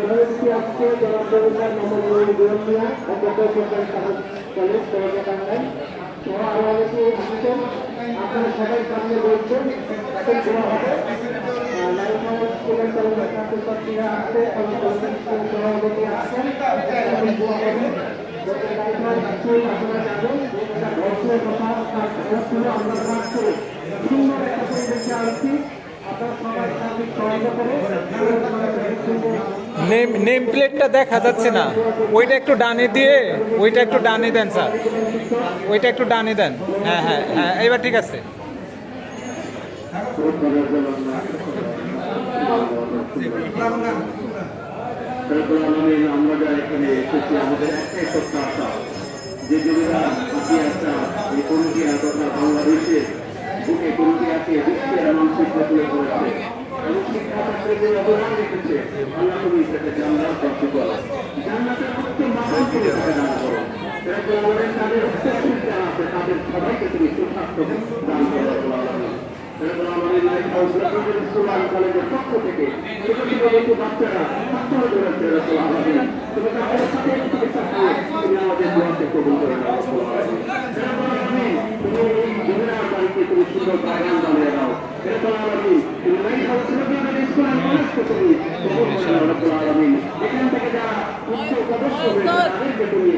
প্রধানমন্ত্রী আজকে জনপ্রতিনিধির নমনীয় গোলমিয়া অধ্যক্ষ সরকার সাহায্য কলেজ সহযোগাঙ্গায় সহ আরও আসছেন আপনারা সবাই সামনে বলছেন আপনারা সবাই সার্বিক সহায়তা করে নেম নেম প্লেটটা দেখা যাচ্ছে না। ওইটা একটু ডানে দিয়ে, ওইটা একটু ডানে দেন, স্যার। ওইটা একটু ডানে দেন। হ্যাঁ হ্যাঁ হ্যাঁ এবার ঠিক আছে। আমরা যারা এখানে এসেছি আমাদের যে ইতিহাসটা এই কমিটিয়া তথা বাংলাদেশের বুকে বিশ্বের মানসিকতা তুলে ধরেছে পক্ষ থেকে ছোট ছোট বাচ্চারা ছাত্র ধরেছে রসুল আলমিন তুমি তাদের সাথে তুমি আমাদের দোয়াকে কবুল করে নাও এই বাড়িতে তুমি সুন্দর বাগান বানিয়ে কলেজকে তুমি কবুল